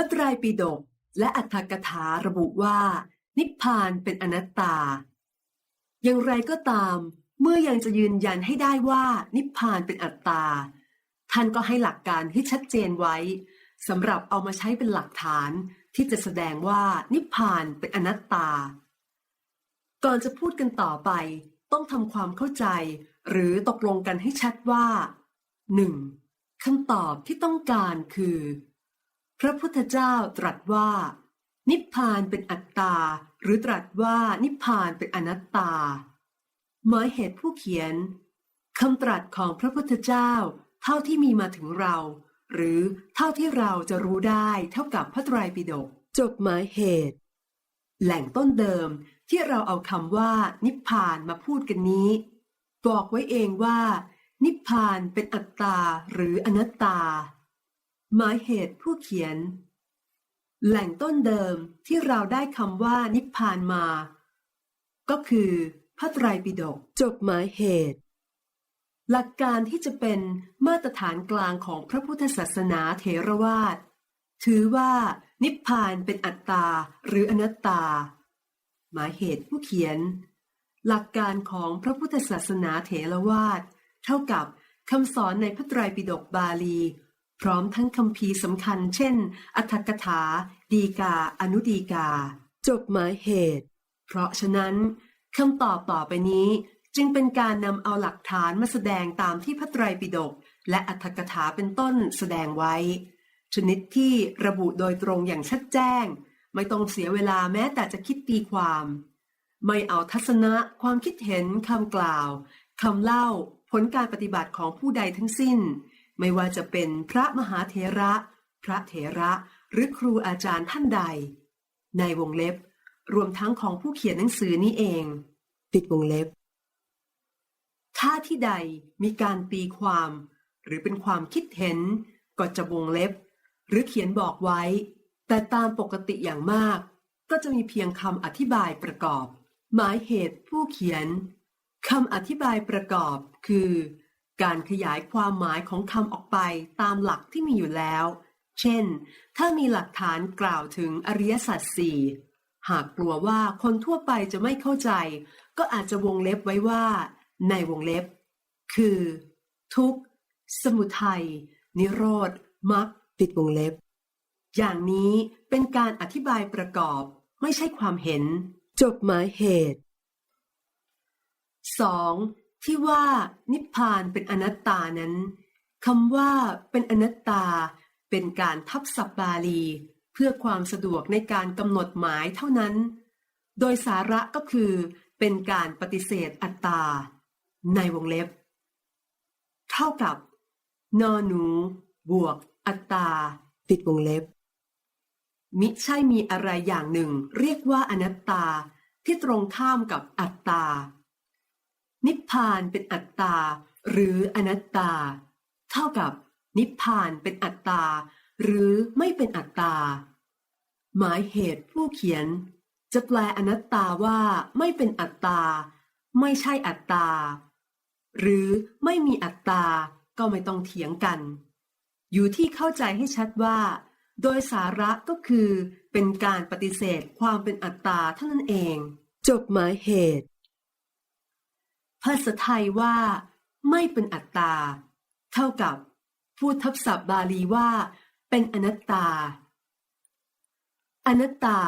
ระไตรปิฎกและอัตถกถาระบุว่า นิพพานเป็นอนัตตา อย่างไรก็ตาม เมื่อยังจะยืนยันให้ได้ว่านิพพานเป็นอัตตา ท่านก็ให้หลักการที่ชัดเจนไว้สำหรับเอามาใช้เป็นหลักฐานที่จะแสดงว่านิพพานเป็นอนัตตา ก่อนจะพูดกันต่อไป ต้องทำความเข้าใจ หรือตกลงกันให้ชัดว่า 1. คำตอบที่ต้องการคือ พระพุทธเจ้าตรัสว่า นิพพานเป็นอัตตา หรือตรัสว่านิพพานเป็นอนัตตา หมายเหตุผู้เขียนคำตรัสของพระพุทธเจ้า เท่าที่มีมาถึงเรา หรือเท่าที่เราจะรู้ได้เท่ากับพระไตรปิฎกจบหมายเหตุ แหล่งต้นเดิมที่เราเอาคำว่า นิพพานมาพูดกันนี้ บอกไว้เองว่า นิพพานเป็นอัตตาหรืออนัตตา หมายเหตุผู้เขียน แหล่งต้นเดิมที่เราได้คำว่านิพพานมา ก็คือพระไตรปิฎกจบหมายเหตุ หลักการที่จะเป็นมาตรฐานกลางของพระพุทธศาสนาเถรวาทถือว่านิพพานเป็นอัตตาหรืออนัตตา หมายเหตุผู้เขียน หลักการของพระพุทธศาสนาเถรวาทเท่ากับคำสอนในพระไตรปิฎกบาลี พร้อมทั้งคำพีสำคัญเช่น อัตถกถา ดีกา อนุดีกาจบหมายเหตุ เพราะฉะนั้นคำตอบต่อไปนี้จึงเป็นการนำเอาหลักฐานมาแสดงตามที่พระไตรปิฎกและอัตถกถาเป็นต้นแสดงไว้ ชนิดที่ระบุโดยตรงอย่างชัดแจ้ง ไม่ต้องเสียเวลาแม้แต่จะคิดตีความ ไม่เอาทัศนะความคิดเห็นคำกล่าวคำเล่าผลการปฏิบัติของผู้ใดทั้งสิ้น ไม่ว่าจะเป็นพระมหาเถระ พระเถระหรือครูอาจารย์ท่านใด ในวงเล็บ รวมทั้งของผู้เขียนหนังสือนี้เอง ปิดวงเล็บ ถ้าที่ใดมีการตีความ หรือเป็นความคิดเห็น ก็จะวงเล็บ หรือเขียนบอกไว้ แต่ตามปกติอย่างมาก ก็จะมีเพียงคำอธิบายประกอบ หมายเหตุผู้เขียนคำอธิบายประกอบคือ การขยายความหมายของคำออกไปตามหลักที่มีอยู่แล้ว เช่น ถ้ามีหลักฐานกล่าวถึงอริยสัจสี่หากกลัวว่าคนทั่วไปจะไม่เข้าใจ ก็อาจจะวงเล็บไว้ว่า ในวงเล็บ คือ ทุกข์ สมุทัย นิโรธมรรคปิดวงเล็บ อย่างนี้เป็นการอธิบายประกอบไม่ใช่ความเห็น จบหมายเหตุ 2. ที่ว่านิพพานเป็นอนัตตานั้นคำว่าเป็นอนัตตา เป็นการทับศัพท์บาลี เพื่อความสะดวกในการกำหนดหมายเท่านั้น โดยสาระก็คือเป็นการปฏิเสธอัตตา ในวงเล็บ เท่ากับ นอหนู บวก อัตตาปิดวงเล็บ มิใช่มีอะไรอย่างหนึ่ง เรียกว่าอนัตตาที่ตรงข้ามกับอัตตา นิพพานเป็นอัตตา หรืออนัตตา เท่ากับ นิพพานเป็นอัตตา หรือไม่เป็นอัตตา หมายเหตุผู้เขียน จะแปลอนัตตาว่าไม่เป็นอัตตา ไม่ใช่อัตตา หรือไม่มีอัตตา ก็ไม่ต้องเถียงกัน อยู่ที่เข้าใจให้ชัดว่า โดยสาระก็คือเป็นการปฏิเสธความเป็นอัตตาเท่านั้นเอง จบหมายเหตุ ภาษาไทยว่า ไม่เป็นอัตตา เท่ากับ พูดทับศัพท์บาลีว่า เป็นอนัตตา อนัตตา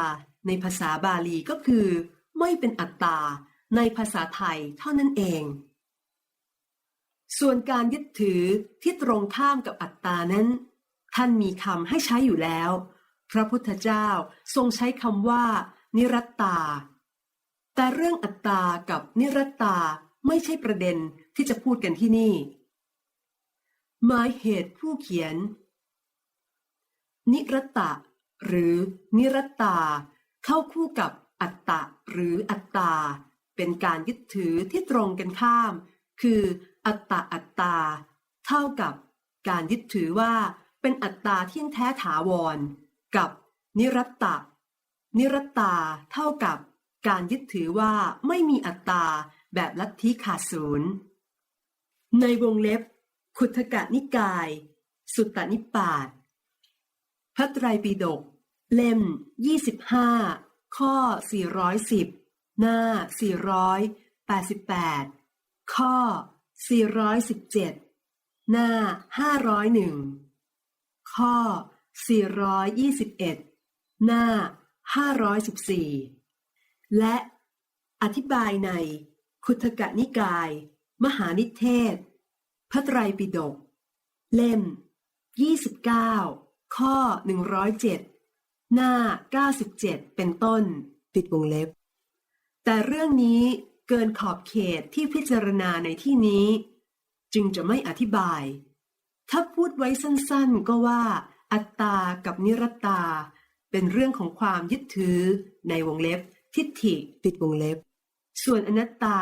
ในภาษาบาลีก็คือ ไม่เป็นอัตตา ในภาษาไทยเท่านั้นเอง ส่วนการยึดถือที่ตรงข้ามกับอัตตานั้น ท่านมีคำให้ใช้อยู่แล้ว พระพุทธเจ้าทรงใช้คำว่า นิรัตตาแต่เรื่องอัตตากับนิรัตตา ไม่ใช่ประเด็นที่จะพูดกันที่นี่ หมายเหตุผู้เขียน นิรตะ หรือนิรตตา เข้าคู่กับอัตตะ หรืออัตตา เป็นการยึดถือที่ตรงกันข้าม คืออัตตะอัตตา เท่ากับการยึดถือว่าเป็นอัตตาเที่ยงแท้ถาวร กับนิรัตตะ นิรัตตาเท่ากับการยึดถือว่าไม่มีอัตตา แบบลัทธิขาดศูนย์ ในวงเล็บ ขุทกะนิกาย สุตตนิปาตพระไตรปิฎกเล่ม 25 ข้อ 410 หน้า 488 ข้อ 417 หน้า 501 ข้อ 421 หน้า 514 และอธิบายใน คุถกนิกาย มหานิเทศ พระไตรปิฎกเล่ม 29 ข้อ 107 หน้า 97 เป็นต้นปิดวงเล็บ แต่เรื่องนี้เกินขอบเขตที่พิจารณาในที่นี้ จึงจะไม่อธิบาย ถ้าพูดไว้สั้นๆก็ว่า อัตตากับนิรัตตา เป็นเรื่องของความยึดถือในวงเล็บ ทิฏฐิปิดวงเล็บ ส่วนอนัตตา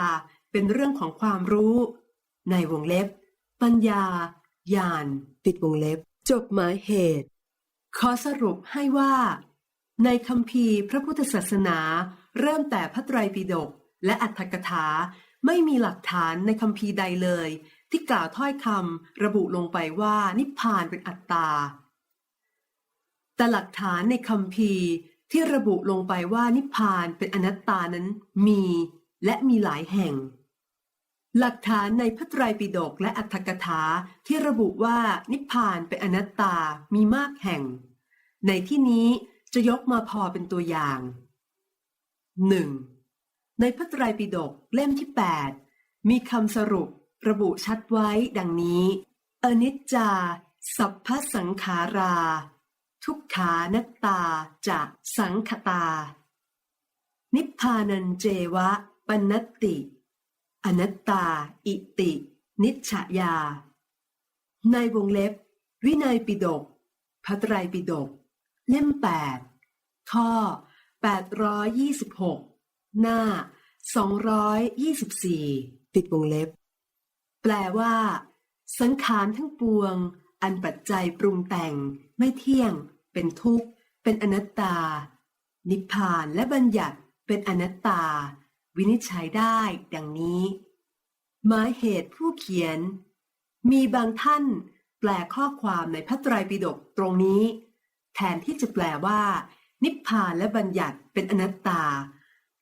เป็นเรื่องของความรู้ ในวงเล็บ ปัญญาญาณปิดวงเล็บ จบหมายเหตุ ขอสรุปให้ว่า ในคัมภีร์พระพุทธศาสนา เริ่มแต่พระไตรปิฎกและอัตถกถาไม่มีหลักฐานในคัมภีร์ใดเลย ที่กล่าวถ้อยคำระบุลงไปว่านิพพานเป็นอัตตา แต่หลักฐานในคัมภีร์ที่ระบุลงไปว่านิพพานเป็นอนัตตานั้นมี และมีหลายแห่ง หลักฐานในพระไตรปิฎกและอัตถกถาที่ระบุว่านิพพานเป็นอนัตตามีมากแห่ง ในที่นี้จะยกมาพอเป็นตัวอย่าง 1. ในพระไตรปิฎกเล่มที่ 8 มีคำสรุประบุชัดไว้ดังนี้ อนิจจา สัพพสังขารา ทุกขานัตตาจะสังขตา นิพพานันเจวะ นตติ อนัตตา อิติ นิจฉยา ในวงเล็บ วินัยปิฎกพระไตรปิฎกเล่ม 8 ข้อ 826 หน้า 224ปิดวงเล็บ แปลว่า สังขารทั้งปวง อันปัจจัยปรุงแต่ง ไม่เที่ยง เป็นทุกข์ เป็นอนัตตา นิพพานและบัญญัติเป็นอนัตตา วินิจฉัยได้ดังนี้ หมายเหตุผู้เขียน มีบางท่านแปลข้อความในพระไตรปิฎกตรงนี้ แทนที่จะแปลว่า นิพพานและบัญญัติเป็นอนัตตา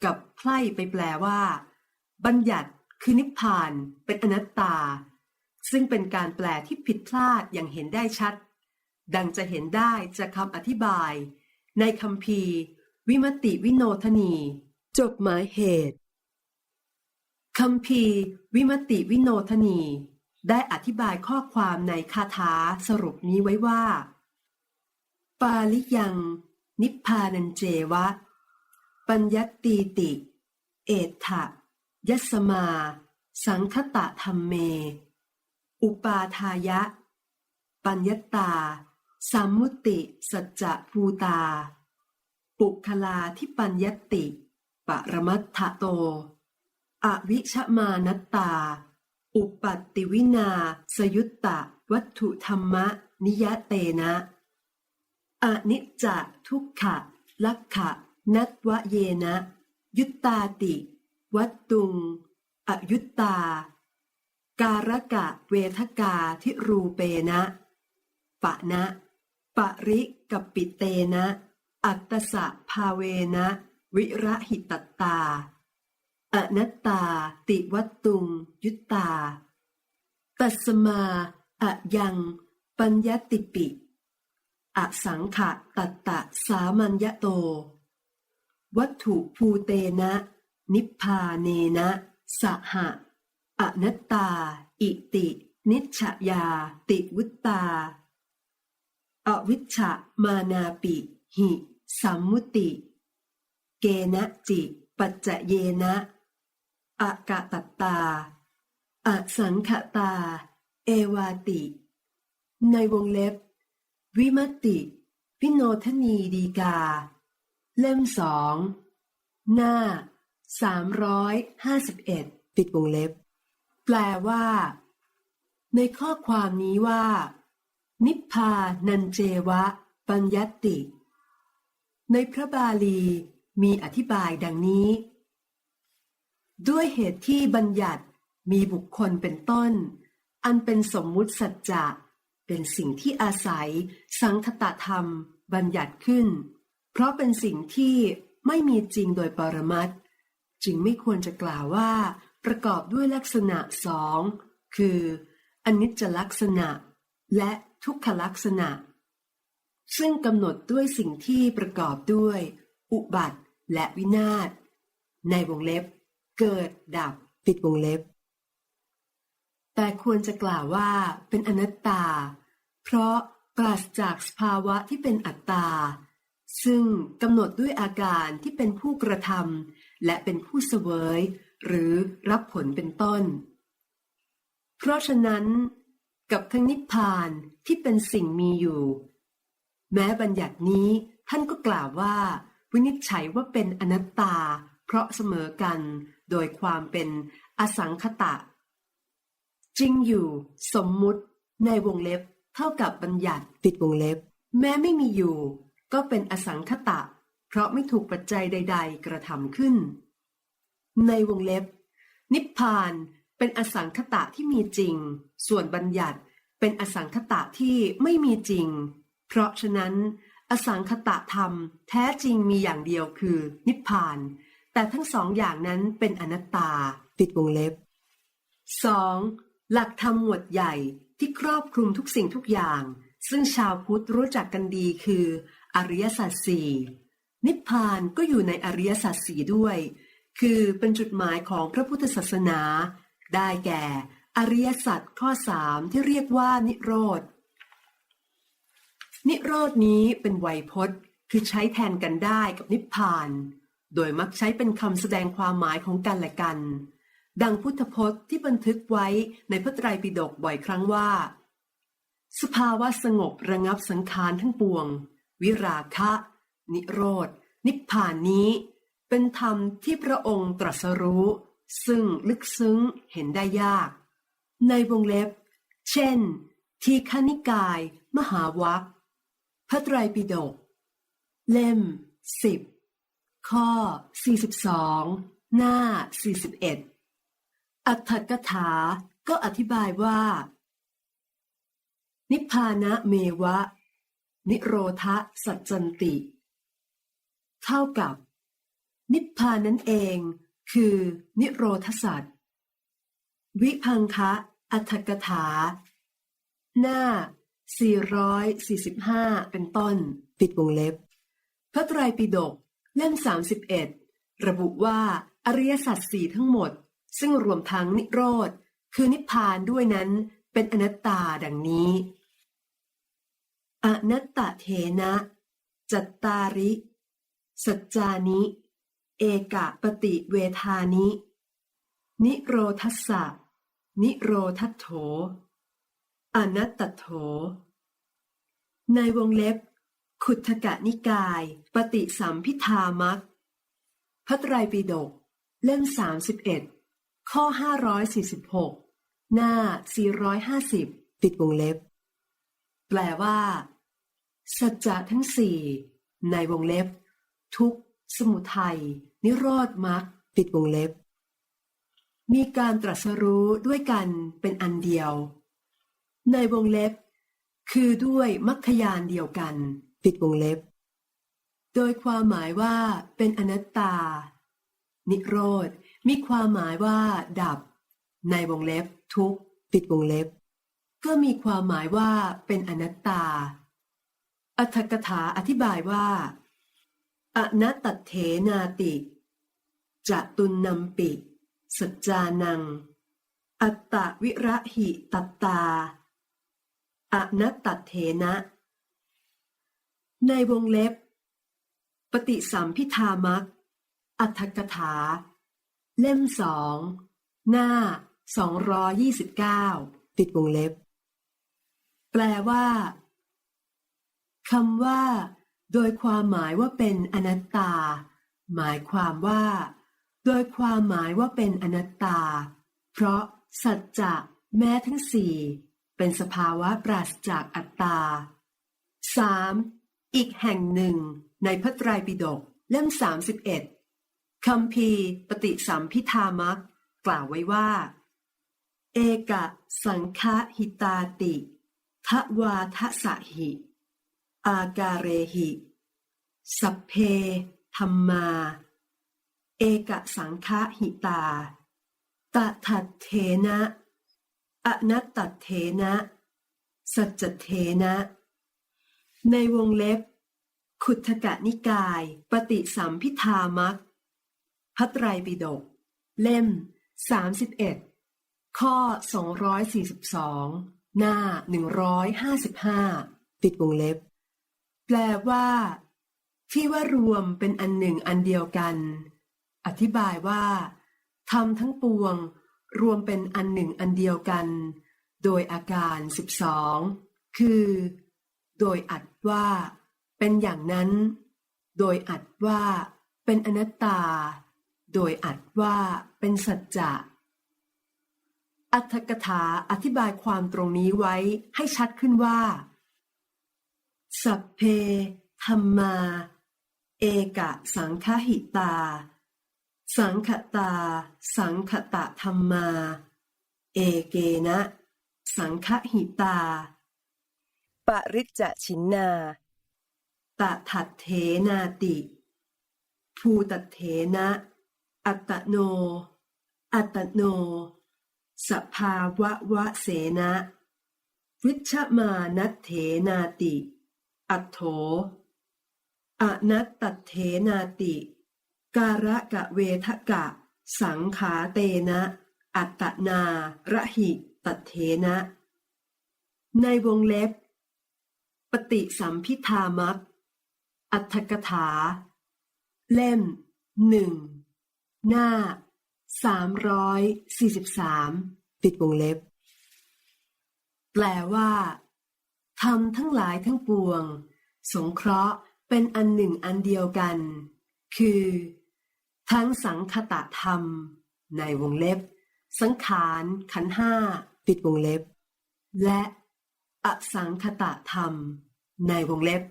กับไพร่ไปแปลว่า บัญญัติคือนิพพานเป็นอนัตตา ซึ่งเป็นการแปลที่ผิดพลาดอย่างเห็นได้ชัด ดังจะเห็นได้จากคำอธิบาย ในคำพีวิมติวิโนทนี จบหมายเหตุคำพีร์วิมติวิโนทนี ได้อธิบายข้อความในคาถาสรุปนี้ไว้ว่า ปาลิยัง นิพพานันเจวะ ปัญญตีติ เอตถะยัสมา สังคตะธรรมเม อุปาทายะ ปัญญตาสัมมุติสัจจะภูตา ปุคลาทิปัญญติ ปรมัตถโต อวิชมานัตตา อุปัตติวินาสยุตตะ วัตถุธรรมะ นิยเตนะ อนิจจทุกขะ ลักขะ นัตวะเยนะ ยุตตาติ วัตตุง อยุตตา การกะเวทกาทิรูเปนะปะนะ ปริกับปิเตนะ อัตตสะภาเวนะ วิระหิตตา อนัตตา ติวัตตุง ยุตตา ตัสมาอะยัง ปัญญติปิ อสังขะตัตตะสามัญญโต วัตถุภูเตนะ นิพพาเนนะสหะอนัตตา อิติ นิชชยา ติวุตตา อวิชชะมานาปิ หิ สัมมุติ เกนะจิ ปัจจะเยนะอากะตัตาอสังขตา เอวาติ ในวงเล็บ วิมติวิโนทนีดีกา เล่มสอง หน้าสามร้อยห้าสิบเอ็ดปิดวงเล็บ แปลว่า ในข้อความนี้ว่า นิพพานันเจวะ ปัญญติ ในพระบาลี มีอธิบายดังนี้ ด้วยเหตุที่บัญญัติมีบุคคลเป็นต้น อันเป็นสมมุติสัจจะ เป็นสิ่งที่อาศัย สังคตธรรม บัญญัติขึ้น เพราะเป็นสิ่งที่ไม่มีจริงโดยปรมัตจึงไม่ควรจะกล่าวว่า ประกอบด้วยลักษณะสองคืออนิจจลักษณะ และทุกขลักษณะ ซึ่งกำหนดด้วยสิ่งที่ประกอบด้วย อุบัติ และวินาศในวงเล็บ เกิดดับปิดวงเล็บ แต่ควรจะกล่าวว่าเป็นอนัตตา เพราะปราศจากสภาวะที่เป็นอัตตา ซึ่งกำหนดด้วยอาการที่เป็นผู้กระทำและเป็นผู้เสวย หรือรับผลเป็นต้น เพราะฉะนั้น กับทั้งนิพพานที่เป็นสิ่งมีอยู่ แม้บัญญัตินี้ท่านก็กล่าวว่า วินิจฉัยว่าเป็นอนัตตา เพราะเสมอกันโดยความเป็นอสังคตะ จริงอยู่ สมมุติในวงเล็บเท่ากับบัญญัติปิดวงเล็บ แม้ไม่มีอยู่ ก็เป็นอสังคตะ เพราะไม่ถูกปัจจัยใด ๆ กระทำขึ้น ในวงเล็บ นิพพานเป็นอสังคตะที่มีจริง ส่วนบัญญัติเป็นอสังคตะที่ไม่มีจริง เพราะฉะนั้น อสังคตะธรรม แท้จริงมีอย่างเดียวคือ นิพพาน แต่ทั้งสองอย่างนั้นเป็นอนัตตา ปิดวงเล็บ 2. หลักธรรมหมวดใหญ่ที่ครอบคลุมทุกสิ่งทุกอย่าง ซึ่งชาวพุทธรู้จักกันดีคือ อริยสัจสี่นิพพานก็อยู่ในอริยสัจสี่ด้วย คือเป็นจุดหมายของพระพุทธศาสนา ได้แก่ อริยสัจข้อสามที่เรียกว่านิโรธ นิโรดนี้เป็นไวยพจน์ คือใช้แทนกันได้กับนิพพาน โดยมักใช้เป็นคำแสดงความหมายของกันและกัน ดังพุทธพจน์ที่บันทึกไว้ในพระไตรปิฎกบ่อยครั้งว่า สภาวะสงบระงับสังขารทั้งปวง วิราคะ นิโรธ นิพพานนี้ เป็นธรรมที่พระองค์ตรัสรู้ ซึ่งลึกซึ้งเห็นได้ยาก ในวงเล็บ เช่น ทีฆนิกาย มหาวัค พระไตรปิฎกเล่มสิบข้อ 42 หน้า 41 อัตถกถาก็อธิบายว่า นิพพานะเมวะ นิโรธะสัจจันติ เท่ากับ นิพพานนั้นเองคือนิโรธสัจวิพังคะอัตถกถา หน้า 445 เป็นต้น ปิดวงเล็บ พระไตรปิฎกเล่ม 31 ระบุว่าอริยสัจสี่ทั้งหมด ซึ่งรวมทั้งนิโรธ คือนิพพานด้วยนั้นเป็นอนัตตาดังนี้ อนัตตเทนะ จัตตาริ สัจจานิ เอกะปฏิเวทานิ นิโรทัสสะ นิโรทัตโถ อนัตตโถ ในวงเล็บ ขุทกะนิกาย ปฏิสัมพิธามักพระไตรปิฎกเล่ม 31 ข้อ 546 หน้า 450 ปิดวงเล็บ แปลว่า สัจจะทั้งสี่ในวงเล็บ ทุกสมุทัย นิโรธมรรคปิดวงเล็บ มีการตรัสรู้ด้วยกันเป็นอันเดียว ในวงเล็บ คือด้วยมรรคยานเดียวกัน ปิดวงเล็บ โดยความหมายว่าเป็นอนัตตา นิโรธ มีความหมายว่า ดับ ในวงเล็บ ทุกข์ปิดวงเล็บ ก็มีความหมายว่าเป็นอนัตตา อัตถกถาอธิบายว่า อนัตตเถนาติจะตุนนำปิ สัจจานัง อัตตวิระหิตัตตา อนัตตเถนะ ในวงเล็บ ปฏิสัมพิธามักอัตถกถา เล่มสองหน้า 229ปิดวงเล็บ แปลว่าคำว่า โดยความหมายว่าเป็นอนัตตา หมายความว่า โดยความหมายว่าเป็นอนัตตา เพราะสัจจะแม้ทั้งสี่ เป็นสภาวะปราศจากอัตตา 3. อีกแห่งหนึ่ง ในพระไตรปิฎกเล่ม 31คำพีร์ปฏิสัมพิธามักกล่าวไว้ว่า เอกะสังฆหิตาติทวาทะสหิ อากาเรหิ สัพเพธรรมา เอกสังฆหิตาตถัดเทนะ อนัตตเทนะ สัจเทนะ ในวงเล็บ ขุทกะนิกาย ปฏิสัมพิธามักพระไตรปิฎกเล่ม 31 ข้อ 242 หน้า 155 ปิดวงเล็บ แปลว่า ที่ว่ารวมเป็นอันหนึ่งอันเดียวกัน อธิบายว่าทำทั้งปวง รวมเป็นอันหนึ่งอันเดียวกัน โดยอาการ 12 คือ โดยอัดว่า เป็นอย่างนั้น โดยอัดว่า เป็นอนัตตา โดยอัดว่า เป็นสัจจะ อัตถกถาอธิบายความตรงนี้ไว้ให้ชัดขึ้นว่า สัพเพธรรมา เอกะสังคหิตา สังคตา สังคตะธรรมา เอเกนะ สังคหิตา ปริจจชินนาตถัดเถนาติ ภูตเถนะ อัตโน อัตโน สภาวะวะเสนะ วิชมานัตเถนาติ อัตโถอนัตตเถนาติ การะกะเวทะกะ สังขาเตนะ อัตตนาระหิตเถนะ ในวงเล็บ ปฏิสัมพิธามักอัตถกถา เล่มหนึ่งหน้าสามร้อยสี่สิบสามปิดวงเล็บ แปลว่าทำทั้งหลายทั้งปวง สงเคราะห์เป็นอันหนึ่งอันเดียวกัน คือ ทั้งสังคตะธรรม ในวงเล็บ สังขารขันห้าปิดวงเล็บ และอสังคตะธรรม ในวงเล็บ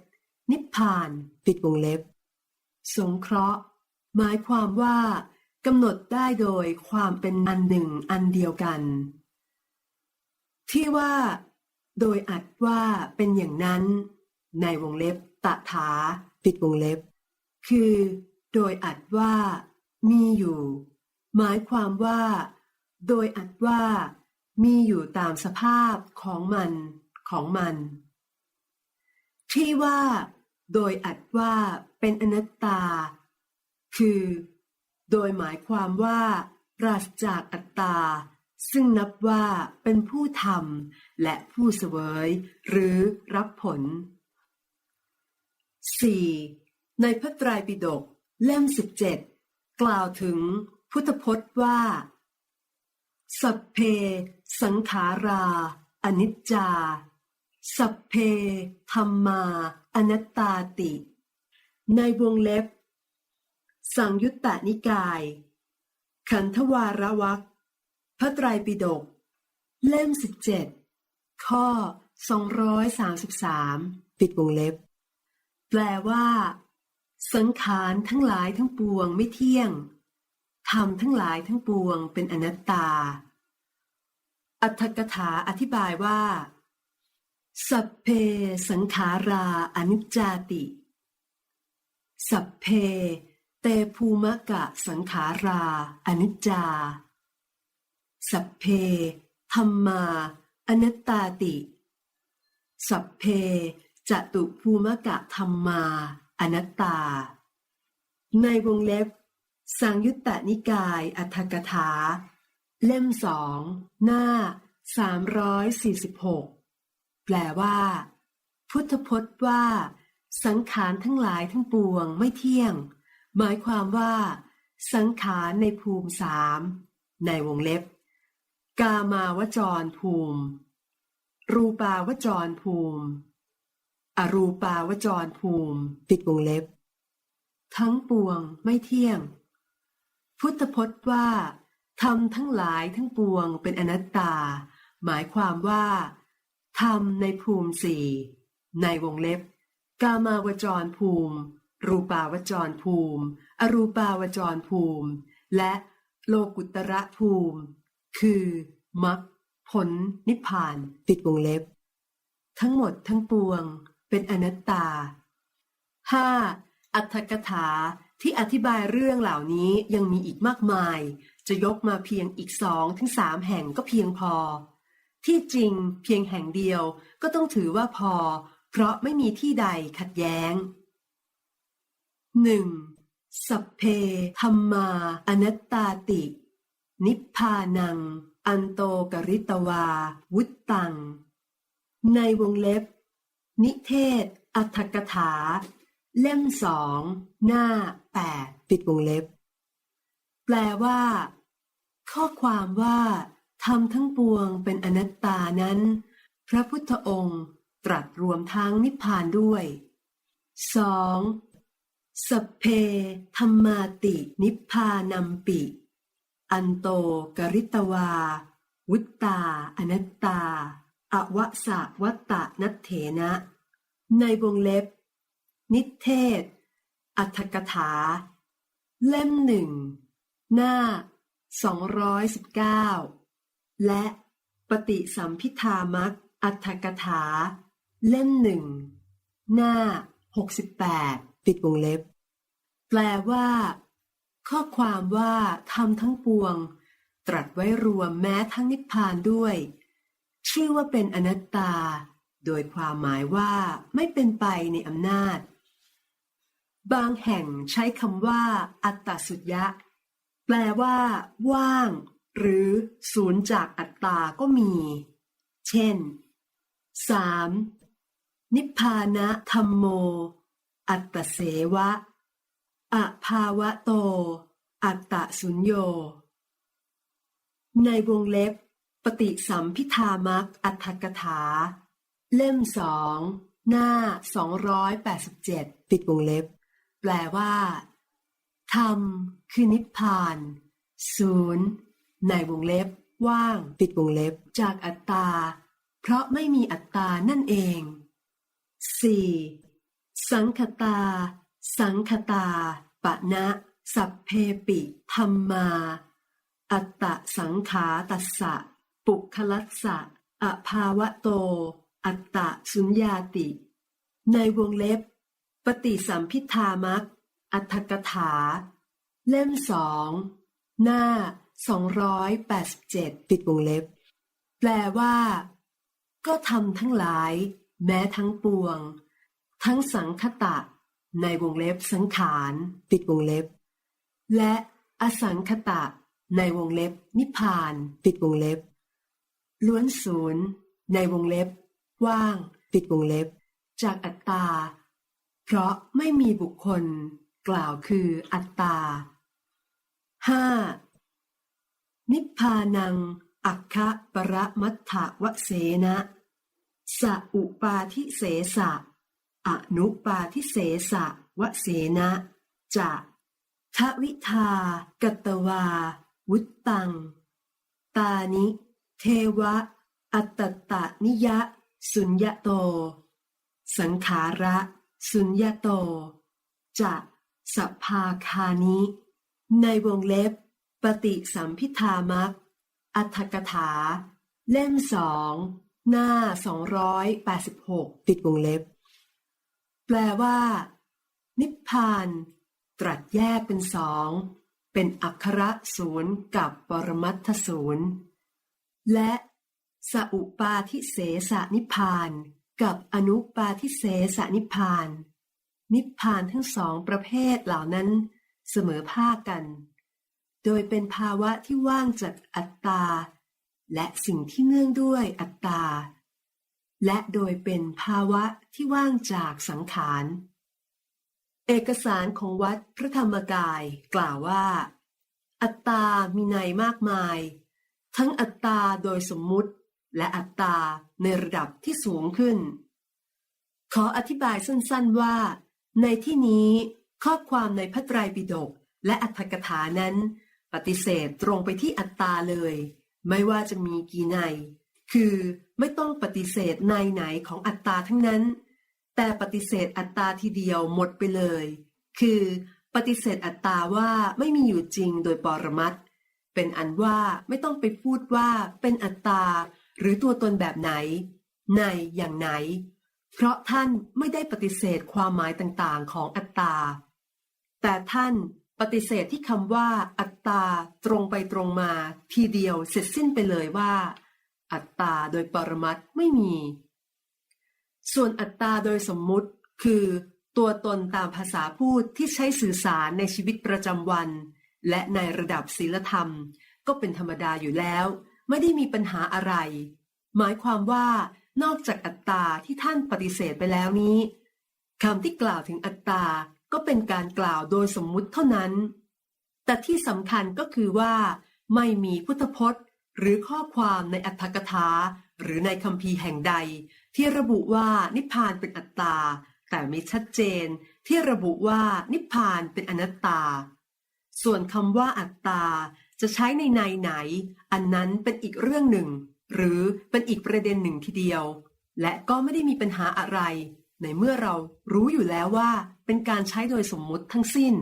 นิพพานปิดวงเล็บ สงเคราะห์ หมายความว่ากำหนดได้โดยความเป็นอันหนึ่งอันเดียวกัน ที่ว่า โดยอัดว่าเป็นอย่างนั้น ในวงเล็บตถาปิดวงเล็บ คือ โดยอัดว่า มีอยู่ หมายความว่า โดยอัดว่า มีอยู่ตามสภาพของมัน ของมัน ที่ว่า โดยอัดว่าเป็นอนัตตา คือ โดยหมายความว่าปราศจากอัตตา ซึ่งนับว่าเป็นผู้ทำและผู้เสวย หรือรับผล 4. ในพระไตรปิฎก เล่ม17กล่าวถึงพุทธพจน์ว่า สัพเพสังขาราอนิจจา สัพเพธรรมาอนัตตาติ ในวงเล็บ สังยุตตนิกาย ขันธวารวักพระไตรปิฎกเล่ม17ข้อ 233 ปิดวงเล็บ แปลว่า สังขารทั้งหลายทั้งปวงไม่เที่ยง ธรรมทั้งหลายทั้งปวงเป็นอนัตตา อัตถกถาอธิบายว่า สัพเพสังขาราอนิจจาติ สัพเพ เตภูมะกะสังขาราอนิจจา สัพเพธรรมาอนัตตาติ สัพเพจตุภูมกะธรรมา อนัตตา ในวงเล็บ สังยุตตนิกายอัตถกถา เล่มสองหน้า 346 แปลว่า พุทธพจน์ว่า สังขารทั้งหลายทั้งปวงไม่เที่ยง หมายความว่า สังขารในภูมิสามในวงเล็บ กามาวจรภูมิ รูปาวจรภูมิ อรูปาวจรภูมิปิดวงเล็บ ทั้งปวงไม่เที่ยง พุทธพจน์ว่าธรรมทั้งหลายทั้งปวงเป็นอนัตตา หมายความว่าธรรมในภูมิสี่ในวงเล็บ กามาวจรภูมิ รูปาวจรภูมิ อรูปาวจรภูมิ และโลกุตระภูมิ คือมรรคผลนิพพานปิดวงเล็บ ทั้งหมดทั้งปวง เป็นอนัตตา 5. อัตถกถาที่อธิบายเรื่องเหล่านี้ยังมีอีกมากมาย จะยกมาเพียงอีกสองถึงสามแห่งก็เพียงพอ ที่จริงเพียงแห่งเดียวก็ต้องถือว่าพอ เพราะไม่มีที่ใดขัดแย้ง 1. สัพเพธรรมาอนัตตาติ นิพพานัง อันโตกริตวา วุตตัง ในวงเล็บ นิเทศ อัตถกถา เล่มสอง หน้าแปดปิดวงเล็บ แปลว่า ข้อความว่าธรรมทั้งปวงเป็นอนัตตานั้น พระพุทธองค์ตรัสรวมทั้งนิพพานด้วย 2. สพเพธรรมาตินิพพานัมปิ อันโตกริตวา วุตตา อนัตตา อวสะวัตตะนัตเถนะ ในวงเล็บ นิเทศ อัตถกถา เล่มหนึ่ง หน้า 219 และปฏิสัมพิธามักอัตถกถา เล่มหนึ่ง หน้า 68 ปิดวงเล็บ แปลว่า ข้อความว่าทำทั้งปวง ตรัสไว้รวมแม้ทั้งนิพพานด้วย ชื่อว่าเป็นอนัตตา โดยความหมายว่าไม่เป็นไปในอำนาจ บางแห่งใช้คำว่า อัตตสุญญะ แปลว่า ว่าง หรือศูนย์จากอัตตาก็มี เช่น 3. นิพพานะธรรมโม อัตตเสวะอภาวะโต อัตตสุญโย ในวงเล็บ ฏิสัมพิธามักอัตถกถา เล่มสองหน้า 287 ปิดวงเล็บ แปลว่า ธรรม คือนิพพานศูนย์ในวงเล็บ ว่าง ปิดวงเล็บ จากอัตตา เพราะไม่มีอัตตานั่นเอง 4. สังคตา สังคตา ปะนะ สัพเพปิ ธรรมาอัตตะสังขาตัสสะ ปุคลัสสะอภาวะโต อัตตะสุญญาติ ในวงเล็บ ปฏิสัมพิธามักอัตถกถา เล่มสองหน้า 287 ปิดวงเล็บ แปลว่า ก็ทำทั้งหลาย แม้ทั้งปวง ทั้งสังคตะ ในวงเล็บสังขารปิดวงเล็บ และอสังคตะ ในวงเล็บนิพพาน ปิดวงเล็บ ล้วนศูนย์ในวงเล็บ ว่าง ปิดวงเล็บ จากอัตตา เพราะไม่มีบุคคล กล่าวคืออัตตา 5. นิพพานัง อัคคะปรมัตถวเสนะสะอุปาทิเสสะอนุปาทิเสสะวเสนะจะทวิทากตวา วุตตัง ตานิ เทวะ อัตตะนิยะ สุญญโต สังขาระ สุญญโต จะสภาคานิ ในวงเล็บ ปฏิสัมพิธามักอัตถกถา เล่มสอง หน้า 286ปิดวงเล็บ แปลว่า นิพพาน ตรัสแยกเป็นสอง เป็นอักขระศูนย์กับปรมัตถศูนย์ และสอุปาทิเสสนิพาน กับอนุปาทิเสสนิพาน นิพานทั้งสองประเภทเหล่านั้นเสมอภาคกัน โดยเป็นภาวะที่ว่างจากอัตตา และสิ่งที่เนื่องด้วยอัตตา และโดยเป็นภาวะที่ว่างจากสังขารเอกสารของวัดพระธรรมกายกล่าวว่า อัตตามีในมากมาย ทั้งอัตตาโดยสมมุติและอัตตาในระดับที่สูงขึ้น ขออธิบายสั้นๆว่า ในที่นี้ข้อความในพระไตรปิฎกและอัตถกถานั้น ปฏิเสธตรงไปที่อัตตาเลย ไม่ว่าจะมีกี่ใน คือไม่ต้องปฏิเสธในไหนของอัตตาทั้งนั้น แต่ปฏิเสธอัตตาทีเดียวหมดไปเลย คือปฏิเสธอัตตาว่าไม่มีอยู่จริงโดยปรมัตถ์ เป็นอันว่าไม่ต้องไปพูดว่าเป็นอัตตา หรือตัวตนแบบไหน ในอย่างไหน เพราะท่านไม่ได้ปฏิเสธความหมายต่างๆ ของอัตตา แต่ท่านปฏิเสธที่คำว่าอัตตาตรงไปตรงมา ทีเดียวเสร็จสิ้นไปเลยว่า อัตตาโดยปรมัตไม่มี ส่วนอัตตาโดยสมมุติ คือ ตัวตนตามภาษาพูดที่ใช้สื่อสารในชีวิตประจำวัน และในระดับศีลธรรมก็เป็นธรรมดาอยู่แล้ว ไม่ได้มีปัญหาอะไร หมายความว่านอกจากอัตตาที่ท่านปฏิเสธไปแล้วนี้คำที่กล่าวถึงอัตตาก็เป็นการกล่าวโดยสมมุติเท่านั้น แต่ที่สำคัญก็คือว่า ไม่มีพุทธพจน์ หรือข้อความในอัตถกถาหรือในคัมภีแห่งใด ที่ระบุว่านิพพานเป็นอัตตา แต่ไม่ชัดเจน ที่ระบุว่านิพพานเป็นอนัตตา ส่วนคำว่าอัตตา จะใช้ในในไหน อันนั้นเป็นอีกเรื่องหนึ่ง หรือเป็นอีกประเด็นหนึ่งทีเดียว และก็ไม่ได้มีปัญหาอะไร ในเมื่อเรารู้อยู่แล้วว่า เป็นการใช้โดยสมมุติทั้งสิ้น